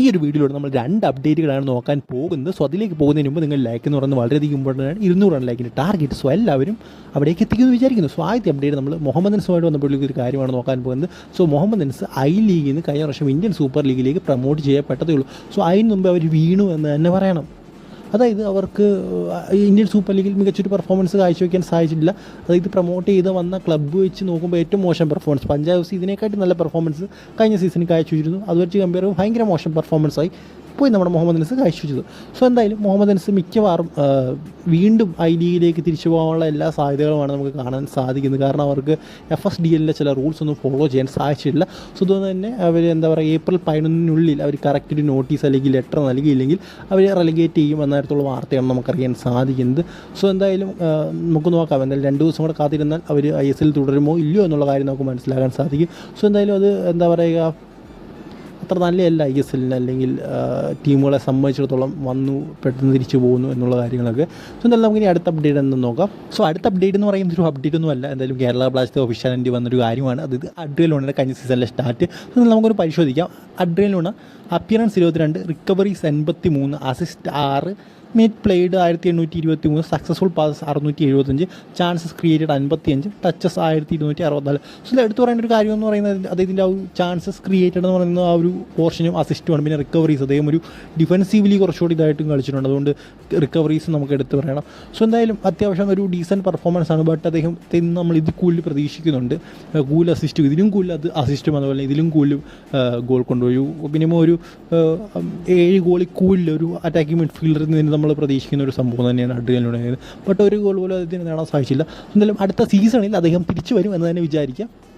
ഈ ഒരു വീഡിയോയിൽ നമ്മൾ രണ്ട് അപ്ഡേറ്റുകളാണ് നോക്കാൻ പോകുന്നത്. സോ അതിലേക്ക് പോകുന്നതിന് മുമ്പ് നിങ്ങൾ ലൈക്ക് എന്ന് പറയുന്നത് വളരെയധികം ഇമ്പോർട്ടന്റ് ആണ് ഇരുന്നൂറാണ് ലൈക്കിന്റെ ടാർഗറ്റ് സോ എല്ലാവരും അവിടേക്ക് എത്തിക്കുമെന്ന് വിചാരിക്കുന്നു. സോ ആദ്യത്തെ അപ്ഡേറ്റ് നമ്മൾ മുഹമ്മദ് നൻസുമായിട്ട് ബന്ധപ്പെട്ടുള്ള ഒരു കാര്യമാണ് നോക്കാൻ പോകുന്നത്. സോ മുഹമ്മദ് നൻസ് ഐ ലീഗിൽ നിന്ന് കഴിഞ്ഞ വർഷം ഇന്ത്യൻ സൂപ്പർ ലീഗിലേക്ക് പ്രൊമോട്ട് ചെയ്യപ്പെട്ടതേ ഉള്ളൂ. സോ അതിന് മുമ്പ് അവർ വീണു എന്ന് തന്നെ പറയണം. അതായത് അവർക്ക് ഇന്ത്യൻ സൂപ്പർ ലീഗിൽ മികച്ചൊരു പെർഫോമൻസ് കാഴ്ചവെക്കാൻ സാധിച്ചിട്ടില്ല. അതായത് പ്രൊമോട്ട് ചെയ്ത് വന്ന ക്ലബ്ബ് വെച്ച് നോക്കുമ്പോൾ ഏറ്റവും മോശം പെർഫോമൻസ് പഞ്ചാബ് ഇതിനെക്കാട്ടി നല്ല പെർഫോമൻസ് കഴിഞ്ഞ സീസണിൽ കാഴ്ചവെച്ചിരുന്നു. അത് വെച്ച് കമ്പയർ ഭയങ്കര മോശം പെർഫോമൻസ് ആയി. പോയി നമ്മുടെ മുഹമ്മദ് അനസ് കാഴ്ചവെച്ചത് സോ എന്തായാലും മുഹമ്മദ് അനസ് മിക്കവാറും വീണ്ടും ഐ ലീഗിലേക്ക് തിരിച്ചു പോകാനുള്ള എല്ലാ സാധ്യതകളുമാണ് നമുക്ക് കാണാൻ സാധിക്കുന്നത്. കാരണം അവർക്ക് എഫ് എസ് ഡി എല്ലിലെ ചില റൂൾസ് ഒന്നും ഫോളോ ചെയ്യാൻ സാധിച്ചിട്ടില്ല. സോ അതുകൊണ്ട് തന്നെ അവർ എന്താ പറയുക ഏപ്രിൽ പതിനൊന്നിനുള്ളിൽ അവർ കറക്റ്റ് നോട്ടീസ് അല്ലെങ്കിൽ ലെറ്റർ നൽകിയില്ലെങ്കിൽ അവർ റെലിഗേറ്റ് ചെയ്യും തരത്തിലുള്ള വാർത്തയാണ് നമുക്കറിയാൻ സാധിക്കുന്നത്. സോ എന്തായാലും നമുക്ക് നോക്കാം. എന്തായാലും രണ്ട് ദിവസം കൂടെ കാത്തിരുന്നാൽ അവർ ഐ എസ് എൽ തുടരുമോ ഇല്ലയോ എന്നുള്ള കാര്യം നമുക്ക് മനസ്സിലാക്കാൻ സാധിക്കും. സോ എന്തായാലും അത് എന്താ പറയുക അത്ര നല്ലതല്ല ഐ എസ് എല്ലിന് അല്ലെങ്കിൽ ടീമുകളെ സംബന്ധിച്ചിടത്തോളം വന്നു പെട്ടെന്ന് തിരിച്ചു പോകുന്നു എന്നുള്ള കാര്യങ്ങളൊക്കെ. സോ എന്തായാലും നമുക്ക് ഇനി അടുത്ത അപ്ഡേറ്റ് എന്ന് നോക്കാം. സോ അടുത്ത അപ്ഡേറ്റ് എന്ന് പറയുന്നത് ഒരു അപ്ഡേറ്റ് ഒന്നും അല്ല. എന്തായാലും കേരള ബ്ലാസ്റ്റേഴ്സ് ഒഫീഷ്യാലിറ്റി വന്നൊരു കാര്യമാണ്. അത് അഡ്രിയൽ ഉണ്ടെങ്കിൽ കഴിഞ്ഞ സീസണിലെ സ്റ്റാർട്ട് സോ നമുക്കൊരു പരിശോധിക്കാം. അഡ്രിയൽ ലൂണ അപ്പിയറൻസ് ഇരുപത്തിരണ്ട് റിക്കവറീസ് എൺപത്തി മൂന്ന് അസിസ്റ്റ് ആറ് മിനിറ്റ് പ്ലേഡ് ആയിരത്തി എണ്ണൂറ്റി ഇരുപത്തി മൂന്ന് സക്സസ്ഫുൾ പാസ് അറുന്നൂറ്റി എഴുപത്തഞ്ച് ചാൻസസ് ക്രിയേറ്റഡ് അൻപത്തി അഞ്ച് ടച്ചസ് ആയിരത്തി ഇരുന്നൂറ്റി അറുപത്തിനാല് സോ ഇതിൽ എടുത്തു പറയേണ്ട ഒരു കാര്യം എന്ന് പറയുന്നത് അദ്ദേഹത്തിന്റെ ആ ഒരു ചാൻസസ് ക്രിയേറ്റഡ് എന്ന് പറയുന്ന ആ ഒരു പോർഷനും അസിസ്റ്റുമാണ് പിന്നെ റിക്കവറീസ് അദ്ദേഹം ഒരു ഡിഫെൻസീവ്ലി കുറച്ചുകൂടി ഇതായിട്ടും കളിച്ചിട്ടുണ്ട്. അതുകൊണ്ട് റിക്കവറീസ് നമുക്ക് എടുത്തു പറയണം. സോ എന്തായാലും അത്യാവശ്യം ഒരു ഡീസന്റ് പെർഫോമൻസ് ആണ്. ബട്ട് അദ്ദേഹം നമ്മൾ ഇത് കൂടുതൽ പ്രതീക്ഷിക്കുന്നുണ്ട്. കൂടുതൽ അസിസ്റ്റും ഇതിലും കൂടുതൽ അത് അസിസ്റ്റും അതുപോലെ ഇതിലും കൂടുതൽ ഗോൾ കൊണ്ടുപോയി. മിനിമം ഒരു ഏഴ് ഗോളിൽ കൂടുതൽ ഒരു അറ്റാക്കിംഗ് മിഡ്ഫീൽഡറിൽ നിന്ന് നമ്മൾ പ്രതീക്ഷിക്കുന്ന ഒരു സംഭവം തന്നെയാണ് അഡ്രിയലുണ്ടായത് ബട്ട് ഒരു ഗോൾ പോലും അദ്ദേഹത്തിന് നേടാൻ സാധിച്ചില്ല. എന്തായാലും അടുത്ത സീസണിൽ അദ്ദേഹം തിരിച്ചു വരും എന്ന് തന്നെ വിചാരിക്കാം.